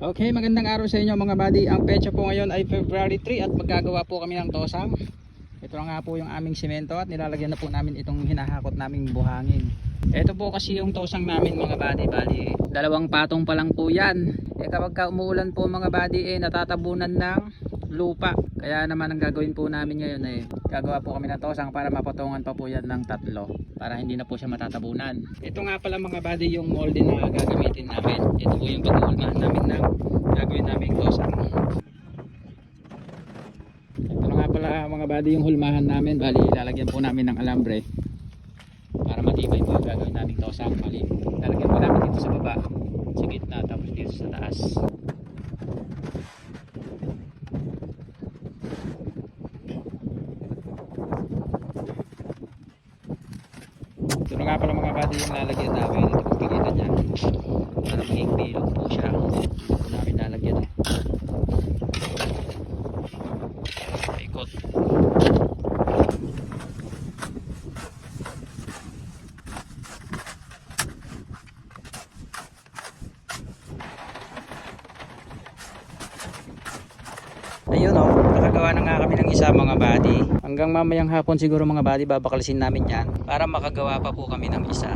Okay, magandang araw sa inyo mga buddy. Ang petsa po ngayon ay February 3 at magagawa po kami ng tosang. Ito nga po yung aming simento at nilalagyan na po namin itong hinahakot naming buhangin. Ito po kasi yung tosang namin mga buddy. Bali, dalawang patong pa lang po yan. Eh kapag ka umuulan po mga buddy eh natatabunan ng lupa. Kaya naman ang gagawin po namin ngayon eh gagawa po kami ng tosang para mapatungan pa po yan ng tatlo para hindi na po siya matatabunan. Ito nga pala mga buddy yung molde na gagamitin namin. Ito po yung pag-uulmahan namin ng gagawin namin tosang. Ito pala mga buddy yung hulmahan namin. Bali lalagyan po namin ng alambre para matibay po yung gagawin namin tosang. Bali lalagyan po namin dito sa baba sa gitna tapos dito sa taas. Ito na nga pala mga buddy yung lalagyan namin. Ito po pakita niya. Para maging bilog po siya. Ito namin lalagyan. eh. Ikot. Ayun o, nakagawa na nga kami ng isa mga buddy. Hanggang mamayang hapon siguro mga buddy, babakalisin namin yan para makagawa pa po kami ng isa.